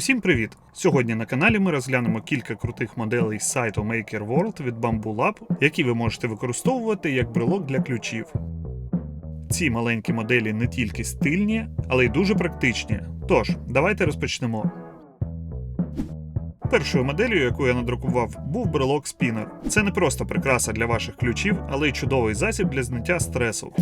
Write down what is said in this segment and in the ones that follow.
Усім привіт! Сьогодні на каналі ми розглянемо кілька крутих моделей з сайту Maker World від Bamboo Lab, які ви можете використовувати як брелок для ключів. Ці маленькі моделі не тільки стильні, але й дуже практичні. Тож, давайте розпочнемо. Першою моделлю, яку я надрукував, був брелок спінер. Це не просто прикраса для ваших ключів, але й чудовий засіб для зняття стресу.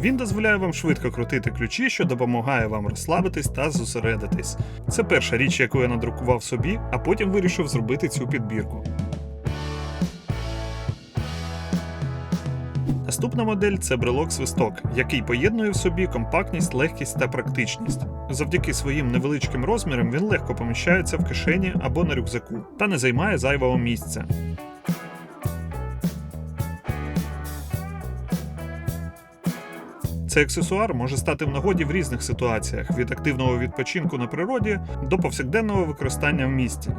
Він дозволяє вам швидко крутити ключі, що допомагає вам розслабитись та зосередитись. Це перша річ, яку я надрукував собі, а потім вирішив зробити цю підбірку. Наступна модель це брелок свисток, який поєднує в собі компактність, легкість та практичність. Завдяки своїм невеличким розмірам він легко поміщається в кишені або на рюкзаку та не займає зайвого місця. Цей аксесуар може стати в нагоді в різних ситуаціях від активного відпочинку на природі до повсякденного використання в місті.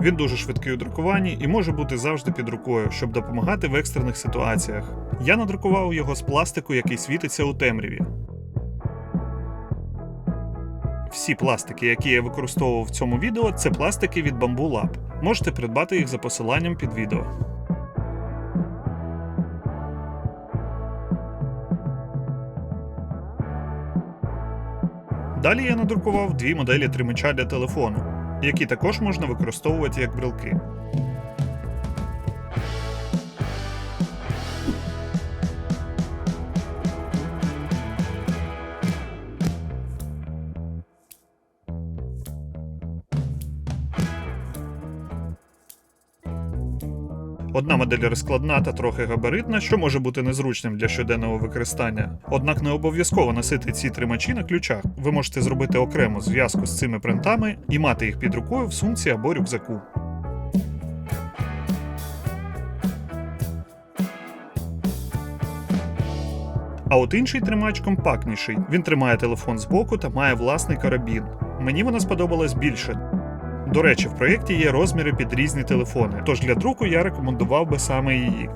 Він дуже швидкий у друкуванні і може бути завжди під рукою, щоб допомагати в екстрених ситуаціях. Я надрукував його з пластику, який світиться у темряві. Всі пластики, які я використовував в цьому відео, це пластики від Bamboo Lab. Можете придбати їх за посиланням під відео. Далі я надрукував дві моделі тримача для телефону, які також можна використовувати як брелки. Одна модель розкладна та трохи габаритна, що може бути незручним для щоденного використання. Однак не обов'язково носити ці тримачі на ключах. Ви можете зробити окрему зв'язку з цими принтами і мати їх під рукою в сумці або рюкзаку. А от інший тримач компактніший. Він тримає телефон збоку та має власний карабін. Мені вона сподобалась більше. До речі, в проєкті є розміри під різні телефони, тож для друку я рекомендував би саме її.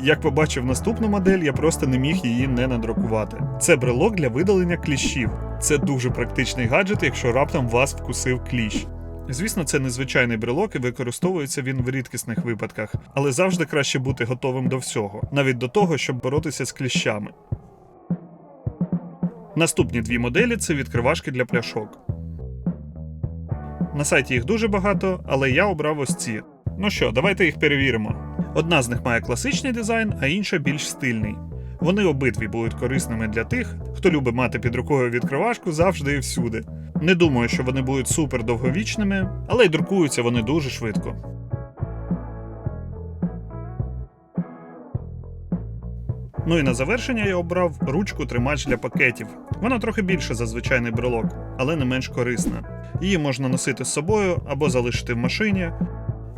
Як побачив наступну модель, я просто не міг її не надрукувати. Це брелок для видалення кліщів. Це дуже практичний гаджет, якщо раптом вас вкусив кліщ. Звісно, це незвичайний брелок і використовується він в рідкісних випадках, але завжди краще бути готовим до всього, навіть до того, щоб боротися з кліщами. Наступні дві моделі це відкривашки для пляшок. На сайті їх дуже багато, але я обрав ось ці. Ну що, давайте їх перевіримо. Одна з них має класичний дизайн, а інша більш стильний. Вони обидві будуть корисними для тих, хто любить мати під рукою відкривашку завжди і всюди. Не думаю, що вони будуть супер довговічними, але й друкуються вони дуже швидко. Ну і на завершення я обрав ручку тримач для пакетів. Вона трохи більше за звичайний брелок, але не менш корисна. Її можна носити з собою або залишити в машині.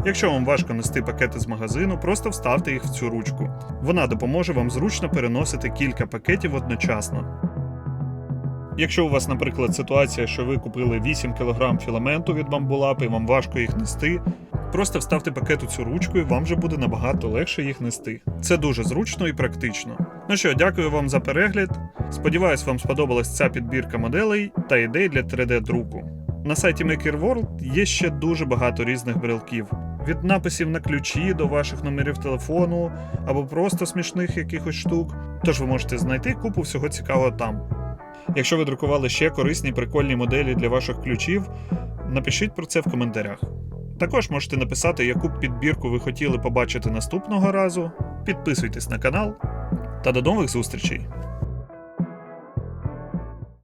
Якщо вам важко нести пакети з магазину, просто вставте їх в цю ручку. Вона допоможе вам зручно переносити кілька пакетів одночасно. Якщо у вас, наприклад, ситуація, що ви купили 8 кг філаменту від бамбулап і вам важко їх нести, просто вставте пакет у цю ручку і вам вже буде набагато легше їх нести. Це дуже зручно і практично. Ну що, дякую вам за перегляд. Сподіваюсь, вам сподобалась ця підбірка моделей та ідей для 3D-друку. На сайті Maker World є ще дуже багато різних брелків. Від написів на ключі до ваших номерів телефону або просто смішних якихось штук. Тож ви можете знайти купу всього цікавого там. Якщо ви друкували ще корисні прикольні моделі для ваших ключів, напишіть про це в коментарях. Також можете написати, яку підбірку ви хотіли побачити наступного разу. Підписуйтесь на канал та до нових зустрічей!